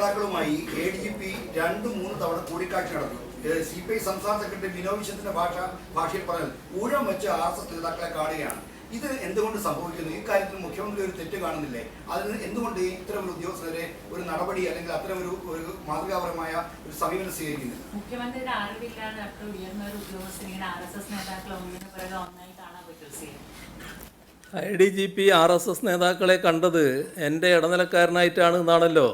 നേതാക്കളുമായി A D G P രണ്ട് മൂന്ന് തവണ കൂടിക്കാഴ്ച നടത്തി. സി പി ഐ സംസ്ഥാന സെക്രട്ടറി വിനോദ് വിശ്വത്തിന്റെ ഭാഷ ഭാഷയിൽ പറഞ്ഞാൽ ഊഴം വെച്ച് ആർ എസ് എസ് നേതാക്കളെ കാണുകയാണ്. ഇത് എന്തുകൊണ്ട് സംഭവിക്കുന്നു? ഈ കാര്യത്തിൽ മുഖ്യമന്ത്രി ഒരു തെറ്റ് കാണുന്നില്ലേ? അതിന് എന്തുകൊണ്ട് ഇത്തരം ഒരു ഉദ്യോഗസ്ഥരെ ഒരു നടപടി അല്ലെങ്കിൽ അത്തരം ഒരു ഒരു മാതൃകാപരമായ ഒരു സമീപനം സ്വീകരിക്കുന്നില്ല? മുഖ്യമന്ത്രിയുടെ അറിവില്ലാതെ അത്ര ഉയർന്ന ഒരു ഉദ്യോഗസ്ഥൻ ഇങ്ങനെ ആർ എസ് എസ് നേതാക്കളെ ഒന്നിനു പിറകെ ഒന്നായി കാണാൻ പറ്റും I D G P R S S നേതാക്കളെ കണ്ടത് എന്റെ ഇടനിലക്കാരനായിട്ടാണ് എന്നാണല്ലോ.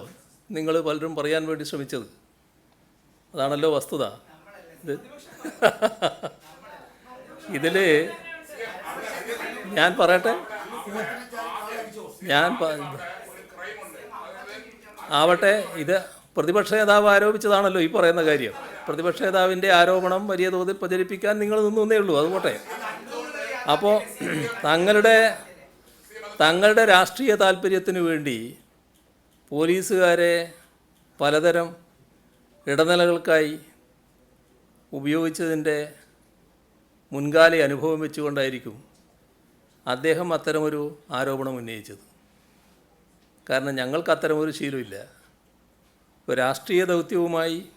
നിങ്ങൾ പലരും പറയാൻ വേണ്ടി ശ്രമിച്ചത്. അതാണല്ലോ വസ്തുത. ഇത് ഇതിൽ ഞാൻ പറയട്ടെ? ഞാൻ ആവട്ടെ ഇത് പ്രതിപക്ഷ നേതാവ് ആരോപിച്ചതാണല്ലോ ഈ പറയുന്ന കാര്യം. പ്രതിപക്ഷ നേതാവിന്റെ ആരോപണം വലിയ തോതിൽ പ്രചരിപ്പിക്കാൻ നിങ്ങൾ നിന്നേ ഉള്ളൂ അതുകൊട്ടെ അപ്പോൾ തങ്ങളുടെ തങ്ങളുടെ രാഷ്ട്രീയ താല്പര്യത്തിനു വേണ്ടി പോലീസുകാരെ പലതരം ഇടനിലകൾക്കായി ഉപയോഗിച്ചതിന്റെ മുൻകാല അനുഭവം വെച്ചുകൊണ്ടായിരിക്കും അദ്ദേഹം അത്തരമൊരു ആരോപണം ഉന്നയിച്ചത്. കാരണം ഞങ്ങൾക്ക് അത്തരമൊരു ശീലമില്ല. ഇപ്പോൾ രാഷ്ട്രീയ ദൗത്യവുമായി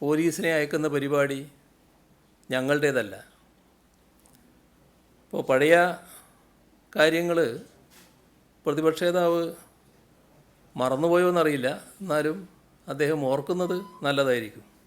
പോലീസിനെ അയക്കുന്ന പരിപാടി ഞങ്ങളുടേതല്ല. ഇപ്പോൾ പഴയ കാര്യങ്ങൾ പ്രതിപക്ഷ നേതാവ് മറന്നുപോയോ എന്നറിയില്ല. എന്നാലും അദ്ദേഹം ഓർക്കുന്നത് നല്ലതായിരിക്കും.